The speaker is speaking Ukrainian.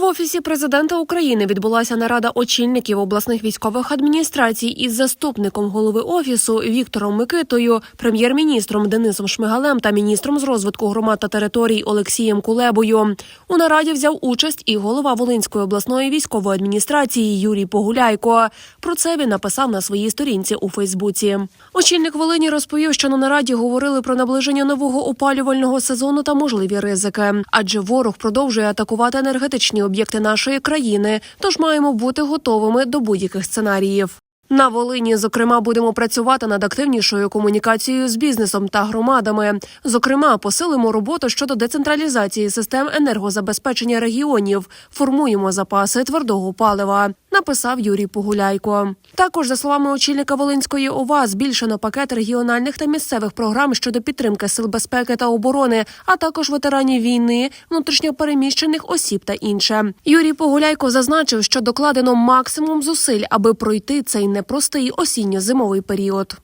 В офісі президента України відбулася нарада очільників обласних військових адміністрацій із заступником голови офісу Віктором Микитою, прем'єр-міністром Денисом Шмигалем та міністром з розвитку громад та територій Олексієм Кулебою. У нараді взяв участь і голова Волинської обласної військової адміністрації Юрій Погуляйко. Про це він написав на своїй сторінці у Фейсбуці. Очільник Волині розповів, що на нараді говорили про наближення нового опалювального сезону та можливі ризики, адже ворог продовжує атакувати енергетичні об'єкти нашої країни, тож маємо бути готовими до будь-яких сценаріїв. На Волині, зокрема, будемо працювати над активнішою комунікацією з бізнесом та громадами. Зокрема, посилимо роботу щодо децентралізації систем енергозабезпечення регіонів, формуємо запаси твердого палива. Написав Юрій Погуляйко. Також, за словами очільника Волинської ОВА, збільшено пакет регіональних та місцевих програм щодо підтримки сил безпеки та оборони, а також ветеранів війни, внутрішньопереміщених осіб та інше. Юрій Погуляйко зазначив, що докладено максимум зусиль, аби пройти цей непростий осінньо-зимовий період.